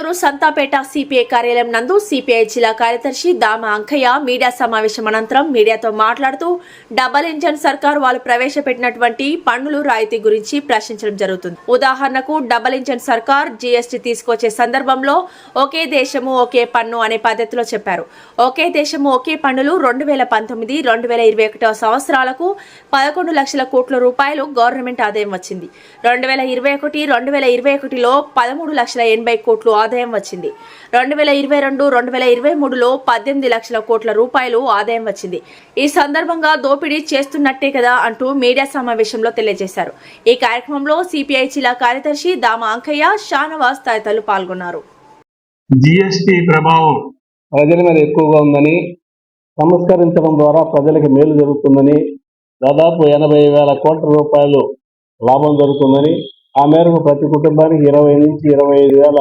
సంతాపేట CPI కార్యాలయం నందు CPI జిల్లా కార్యదర్శి దామ అంకయ్య మీడియా సమావేశం అనంతరం మీడియాతో మాట్లాడుతూ డబల్ ఇంజన్ సర్కార్ వాళ్ళు ప్రవేశపెట్టినటువంటి పన్నులు రాయితీ గురించి ప్రశ్నించడం జరుగుతుంది. ఉదాహరణకు డబల్ ఇంజన్ సర్కార్ జీఎస్టీ తీసుకొచ్చే సందర్భంలో ఒకే దేశము ఒకే పన్ను అనే పద్ధతిలో చెప్పారు. ఒకే దేశము ఒకే పన్నులు రెండు వేల పంతొమ్మిది రెండు వేల ఇరవై ఒకటో సంవత్సరాలకు పదకొండు లక్షల కోట్ల రూపాయలు గవర్నమెంట్ ఆదాయం వచ్చింది. రెండు వేల ఇరవై ఒకటి రెండు వేల ఇరవై ఒకటిలో పదమూడు లక్షల ఎనభై కోట్లు ఆదాయం వచ్చింది. రెండు వేల ఇరవై రెండు రెండు వేల ఇరవై మూడులో పద్దెనిమిది లక్షల కోట్ల రూపాయలు ఆదాయం వచ్చింది. ఈ సందర్భంగా దోపిడీ చేస్తున్నట్టే కదా అంటూ మీడియా సమావేశంలో తెలియజేశారు. ఈ కార్యక్రమంలో సిపిఐ జిల్లా కార్యదర్శి దామ అంకయ్య షానవాస్ తదితరులు పాల్గొన్నారు. జిఎస్టి ప్రభావం ప్రజల మీద ఎక్కువగా ఉందని సంస్కరించడం ద్వారా ప్రజలకు మేలు జరుగుతుందని దాదాపు ఎనభై వేల కోట్ల రూపాయలు లాభం జరుగుతుందని ఆ మేరకు ప్రతి కుటుంబానికి ఇరవై నుంచి ఇరవై ఐదు వేల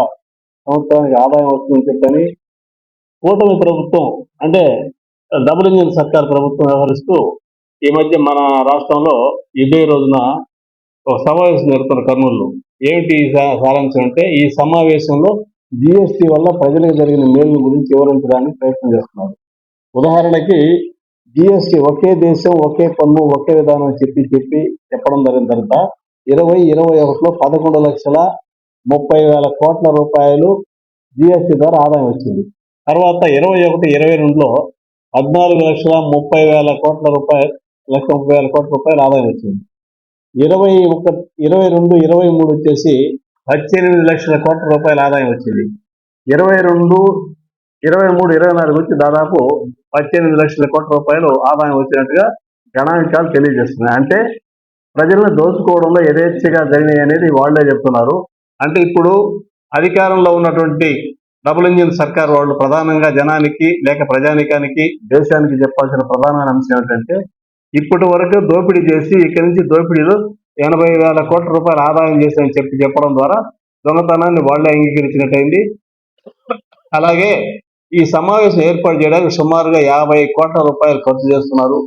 సంవత్సరానికి ఆదాయం వస్తుందని చెప్పని కూటమి ప్రభుత్వం అంటే డబుల్ ఇంజిన్ సర్కార్ ప్రభుత్వం వ్యవహరిస్తూ ఈ మధ్య మన రాష్ట్రంలో ఇదే రోజున ఒక సమావేశం జరుగుతున్న కర్నూలు ఏమిటి సారాంశం అంటే ఈ సమావేశంలో జిఎస్టి వల్ల ప్రజలకు జరిగిన మేలు గురించి వివరించడానికి ప్రయత్నం చేస్తున్నారు. ఉదాహరణకి జిఎస్టి ఒకే దేశం ఒకే పన్ను ఒకే విధానం చెప్పి చెప్పి చెప్పడం జరిగిన తర్వాత ఇరవై ఇరవై ఒకటిలో పదకొండు లక్షల ముప్పై వేల కోట్ల రూపాయలు జిఎస్టి ద్వారా ఆదాయం వచ్చింది. తర్వాత ఇరవై ఒకటి ఇరవై రెండులో పద్నాలుగు లక్షల ముప్పై వేల కోట్ల రూపాయలు లక్ష ముప్పై వేల కోట్ల రూపాయలు ఆదాయం వచ్చింది. ఇరవై ఒక ఇరవై రెండు ఇరవై మూడు వచ్చేసి పద్దెనిమిది లక్షల కోట్ల రూపాయల ఆదాయం వచ్చింది. ఇరవై రెండు ఇరవై మూడు ఇరవై నాలుగు వచ్చి దాదాపు పద్దెనిమిది లక్షల కోట్ల రూపాయలు ఆదాయం వచ్చినట్టుగా గణాంకాలు తెలియజేస్తున్నాయి. అంటే ప్రజలను దోచుకోవడంలో యథేచ్ఛగా జరిగినాయి అనేది వాళ్ళే చెప్తున్నారు. అంటే ఇప్పుడు అధికారంలో ఉన్నటువంటి డబుల్ ఇంజిన్ సర్కార్ వాళ్ళు ప్రధానంగా జనానికి లేక ప్రజానికానికి దేశానికి చెప్పాల్సిన ప్రధానమైన అంశం ఏంటంటే ఇప్పటి వరకు దోపిడీ చేసి ఇక్కడి నుంచి దోపిడీలు ఎనభై వేల కోట్ల రూపాయల ఆదాయం చేశాయని చెప్పి చెప్పడం ద్వారా దొంగతనాన్ని వాళ్ళే అంగీకరించినట్టయింది. అలాగే ఈ సమావేశం ఏర్పాటు చేయడానికి సుమారుగా యాభై కోట్ల రూపాయలు ఖర్చు చేస్తున్నారు.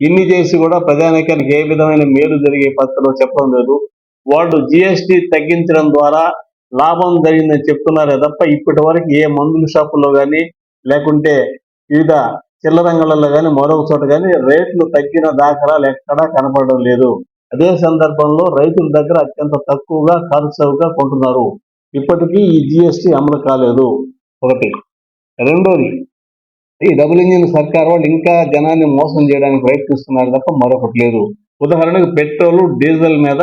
ఇన్ని చేసి కూడా ప్రజానికానికి ఏ విధమైన మేలు జరిగే పద్ధతిలో చెప్పడం లేదు. వాళ్ళు జిఎస్టి తగ్గించడం ద్వారా లాభం జరిగిందని చెప్తున్నారే తప్ప ఇప్పటి వరకు ఏ మందుల షాపుల్లో కానీ లేకుంటే వివిధ చిల్లరంగంలో కానీ మరొక చోట కానీ రేట్లు తగ్గిన దాఖలాలు ఎక్కడా కనపడడం లేదు. అదే సందర్భంలో రైతుల దగ్గర అత్యంత తక్కువగా ఖర్చుగా కొంటున్నారు. ఇప్పటికీ ఈ జిఎస్టి అమలు కాలేదు. ఒకటి. రెండోది. ఈ డబుల్ ఇంజిన్ సర్కార్ వాళ్ళు ఇంకా జనాన్ని మోసం చేయడానికి ప్రయత్నిస్తున్నారు తప్ప మరొకటి లేదు. ఉదాహరణకు పెట్రోల్ డీజిల్ మీద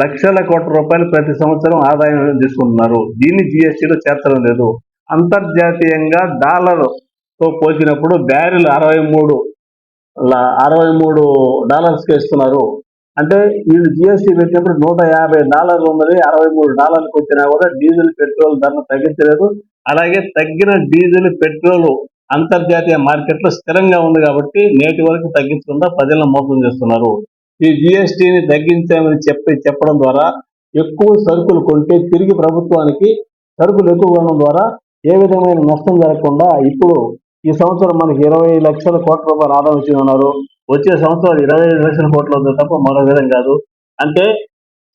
లక్షల కోట్ల రూపాయలు ప్రతి సంవత్సరం ఆదాయం తీసుకుంటున్నారు. దీన్ని జిఎస్టీలో చేర్చడం లేదు. అంతర్జాతీయంగా డాలర్తో పోల్చినప్పుడు బ్యారెల్ అరవై మూడు అరవై మూడు డాలర్స్కి ఇస్తున్నారు. అంటే వీళ్ళు జిఎస్టీ పెట్టినప్పుడు నూట యాభై డాలర్లు ఉన్నది. అరవై మూడు డాలర్లకు వచ్చినా కూడా డీజిల్ పెట్రోల్ ధరను తగ్గించలేదు. అలాగే తగ్గిన డీజిల్ పెట్రోల్ అంతర్జాతీయ మార్కెట్లో స్థిరంగా ఉంది కాబట్టి నేటి వరకు తగ్గించకుండా ప్రజలను మోసం చేస్తున్నారు. ఈ జిఎస్టీని తగ్గించామని చెప్పి చెప్పడం ద్వారా ఎక్కువ సరుకులు కొంటే తిరిగి ప్రభుత్వానికి సరుకులు ఎక్కువ కొనడం ద్వారా ఏ విధమైన నష్టం జరగకుండా ఇప్పుడు ఈ సంవత్సరం మనకి ఇరవై లక్షల కోట్ల రూపాయలు ఆదాయం వచ్చి ఉన్నారు వచ్చే సంవత్సరం ఇరవై ఐదు లక్షల కోట్లు అవుతుంది తప్ప మరో విధం కాదు. అంటే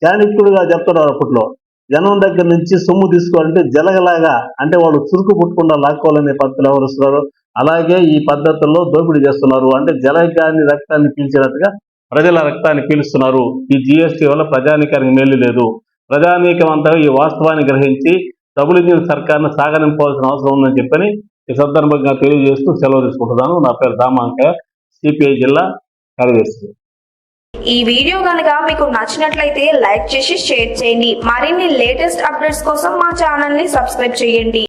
చాణిక్యుడుగా చెప్తున్నారు అప్పట్లో జనం దగ్గర నుంచి సొమ్ము తీసుకోవాలంటే జలగలాగా అంటే వాళ్ళు చురుకు పుట్టకుండా లాక్కోవాలనే పద్ధతులు ఎవరు అలాగే ఈ పద్ధతుల్లో దోపిడీ చేస్తున్నారు. అంటే జలగాన్ని రక్తాన్ని పీల్చేటట్టుగా ప్రజల రక్తాన్ని పీలుస్తున్నారు. ఈ జిఎస్టీ వల్ల ప్రజానీకానికి మేలు లేదు. ప్రజానీకం అంతా ఈ వాస్తవాన్ని గ్రహించి డబుల్ ఇంజిన్ సర్కార్ను సాగనింపవలసిన అవసరం ఉందని చెప్పని ఈ సందర్భంగా తెలియజేస్తూ సెలవు తీసుకుంటున్నాను. నా పేరు దామాంక సిపిఐ జిల్లా కార్యదర్శి. ఈ వీడియో కనుక మీకు నచ్చినట్లయితే లైక్ చేసి షేర్ చేయండి. మరిన్ని లేటెస్ట్ అప్డేట్స్ కోసం మా ఛానల్ని సబ్స్క్రైబ్ చేయండి.